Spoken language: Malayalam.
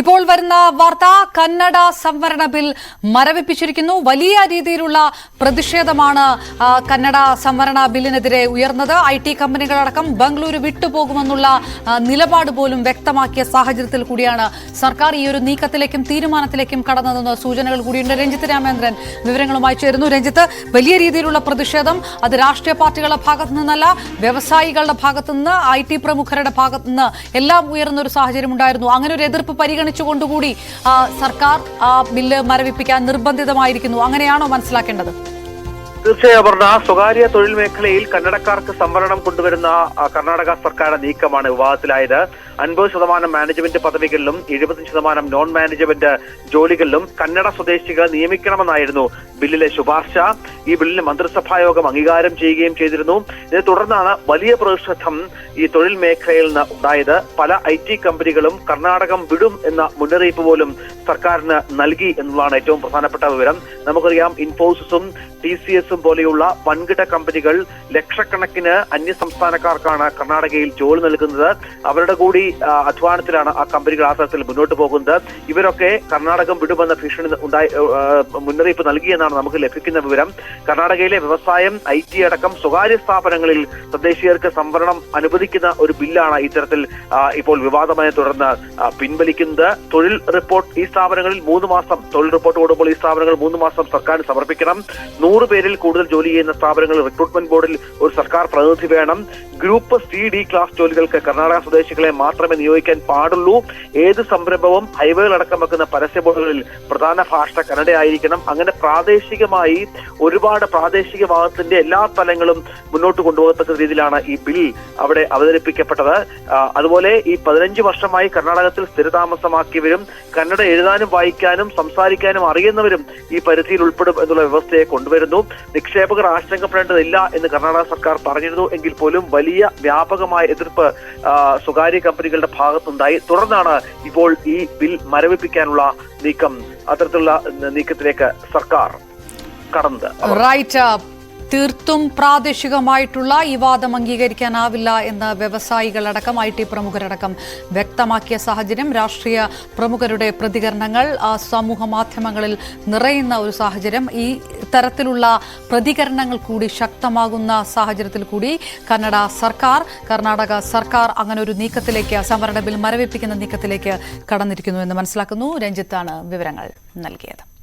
ഇപ്പോൾ വരുന്ന വാർത്ത കന്നഡ സംവരണ ബിൽ മരവിപ്പിച്ചിരിക്കുന്നു. വലിയ രീതിയിലുള്ള പ്രതിഷേധമാണ് കന്നഡ സംവരണ ബില്ലിനെതിരെ ഉയർന്നത്. ഐ ടി കമ്പനികളടക്കം ബംഗളൂരു വിട്ടുപോകുമെന്നുള്ള നിലപാട് പോലും വ്യക്തമാക്കിയ സാഹചര്യത്തിൽ കൂടിയാണ് സർക്കാർ ഈ ഒരു നീക്കത്തിലേക്കും തീരുമാനത്തിലേക്കും കടന്നതെന്ന് സൂചനകൾ കൂടിയുണ്ട്. രഞ്ജിത്ത് രാമേന്ദ്രൻ വിവരങ്ങളുമായി ചേരുന്നു. രഞ്ജിത്ത് വലിയ രീതിയിലുള്ള പ്രതിഷേധം അത് രാഷ്ട്രീയ പാർട്ടികളുടെ ഭാഗത്തു നിന്നല്ല വ്യവസായികളുടെ ഭാഗത്തു നിന്ന് ഐ ടി പ്രമുഖരുടെ ഭാഗത്തു നിന്ന് എല്ലാം ഉയർന്ന ഒരു സാഹചര്യം ഉണ്ടായിരുന്നു. അങ്ങനെ ഒരു എതിർപ്പ് പരിഗണിച്ചുകൊണ്ടുകൂടി സർക്കാർ ആ ബില്ല് മരവിപ്പിക്കാൻ നിർബന്ധിതമായിരിക്കുന്നു. അങ്ങനെയാണോ മനസ്സിലാക്കേണ്ടത്? തീർച്ചയായും പറഞ്ഞ സ്വകാര്യ തൊഴിൽ മേഖലയിൽ കന്നഡക്കാർക്ക് സംവരണം കൊണ്ടുവരുന്ന കർണാടക സർക്കാരിന്റെ നീക്കമാണ് വിവാദത്തിലായത്. അൻപത് ശതമാനം മാനേജ്മെന്റ് പദവികളിലും എഴുപത് ശതമാനം നോൺ മാനേജ്മെന്റ് ജോലികളിലും കന്നഡ സ്വദേശികൾ നിയമിക്കണമെന്നായിരുന്നു ബില്ലിലെ ശുപാർശ. ഈ ബില്ലിന് മന്ത്രിസഭാ യോഗം അംഗീകാരം ചെയ്യുകയും ചെയ്തിരുന്നു. ഇതിനെ തുടർന്നാണ് വലിയ പ്രതിഷേധം ഈ തൊഴിൽ മേഖലയിൽ നിന്ന് ഉണ്ടായത്. പല ഐ ടി കമ്പനികളും കർണാടകം വിടും എന്ന മുന്നറിയിപ്പ് പോലും സർക്കാരിന് നൽകി എന്നുള്ളതാണ് ഏറ്റവും പ്രധാനപ്പെട്ട വിവരം. നമുക്കറിയാം ഇൻഫോസിസും ടി സി എസും പോലെയുള്ള വൻകിട കമ്പനികൾ ലക്ഷക്കണക്കിന് അന്യ സംസ്ഥാനക്കാർക്കാണ് കർണാടകയിൽ ജോലി നൽകുന്നത്. അവരുടെ കൂടി അധ്വാനത്തിലാണ് ആ കമ്പനികൾ ആ തരത്തിൽ മുന്നോട്ട് പോകുന്നത്. ഇവരൊക്കെ കർണാടകം വിടുമെന്ന ഭീഷണി ഉണ്ടായി മുന്നറിയിപ്പ് നൽകിയെന്നാണ് നമുക്ക് ലഭിക്കുന്ന വിവരം. കർണാടകയിലെ വ്യവസായം ഐ ടി അടക്കം സ്വകാര്യ സ്ഥാപനങ്ങളിൽ തദ്ദേശീയർക്ക് സംവരണം അനുവദിക്കുന്ന ഒരു ബില്ലാണ് ഇത്തരത്തിൽ ഇപ്പോൾ വിവാദമായി തുടർന്ന് പിൻവലിക്കുന്നത്. തൊഴിൽ റിപ്പോർട്ട് ഈ സ്ഥാപനങ്ങളിൽ മൂന്ന് മാസം തൊഴിൽ റിപ്പോർട്ട് കൊടുക്കുമ്പോൾ ഈ സ്ഥാപനങ്ങൾ മൂന്ന് മാസം സർക്കാരിന് സമർപ്പിക്കണം. നൂറ് പേരിൽ കൂടുതൽ ജോലി ചെയ്യുന്ന സ്ഥാപനങ്ങൾ റിക്രൂട്ട്മെന്റ് ബോർഡിൽ ഒരു സർക്കാർ പ്രതിനിധി വേണം. ഗ്രൂപ്പ് സി ഡി ക്ലാസ് ജോലികൾക്ക് കർണാടക സ്വദേശികളെ മാത്രമേ നിയോഗിക്കാൻ പാടുള്ളൂ. ഏത് സംരംഭവും ഹൈവേകൾ അടക്കം വെക്കുന്ന പരസ്യ ബോർഡുകളിൽ പ്രധാന ഭാഷ കന്നഡയായിരിക്കണം. അങ്ങനെ പ്രാദേശികമായി ഒരുപാട് പ്രാദേശിക ഭാഗത്തിന്റെ എല്ലാ തലങ്ങളും മുന്നോട്ട് കൊണ്ടുപോകത്തക്ക രീതിയിലാണ് ഈ ബിൽ അവിടെ അവതരിപ്പിക്കപ്പെട്ടത്. അതുപോലെ ഈ പതിനഞ്ച് വർഷമായി കർണാടകത്തിൽ സ്ഥിരതാമസമാക്കിയവരും കന്നഡ എഴുതാനും വായിക്കാനും സംസാരിക്കാനും അറിയുന്നവരും ഈ പരിധിയിൽ ഉൾപ്പെടും എന്നുള്ള വ്യവസ്ഥയെ കൊണ്ടുവരുന്നു. നിക്ഷേപകർ ആശങ്കപ്പെടേണ്ടതില്ല എന്ന് കർണാടക സർക്കാർ പറഞ്ഞിരുന്നു. എങ്കിൽ പോലും വലിയ വ്യാപകമായ എതിർപ്പ് സ്വകാര്യ കമ്പനികളുടെ ഭാഗത്തുണ്ടായി. തുടർന്നാണ് ഇപ്പോൾ ഈ ബിൽ മരവിപ്പിക്കാനുള്ള നീക്കം അത്തരത്തിലുള്ള നീക്കത്തിലേക്ക് സർക്കാർ കടന്നത്. റൈറ്റ് തീർത്തും പ്രാദേശികമായിട്ടുള്ള ഈ വാദം അംഗീകരിക്കാനാവില്ല എന്ന് വ്യവസായികളടക്കം ഐ ടി പ്രമുഖരടക്കം വ്യക്തമാക്കിയ സാഹചര്യം. രാഷ്ട്രീയ പ്രമുഖരുടെ പ്രതികരണങ്ങൾ സമൂഹ മാധ്യമങ്ങളിൽ നിറയുന്ന ഒരു സാഹചര്യം. ഈ തരത്തിലുള്ള പ്രതികരണങ്ങൾ കൂടി ശക്തമാകുന്ന സാഹചര്യത്തിൽ കൂടി കന്നഡ സർക്കാർ കർണാടക സർക്കാർ അങ്ങനെ ഒരു നീക്കത്തിലേക്ക് സംവരണ ബിൽ മരവിപ്പിക്കുന്ന നീക്കത്തിലേക്ക് കടന്നിരിക്കുന്നു എന്ന് മനസ്സിലാക്കുന്നു. രഞ്ജിത്താണ് വിവരങ്ങൾ നൽകിയത്.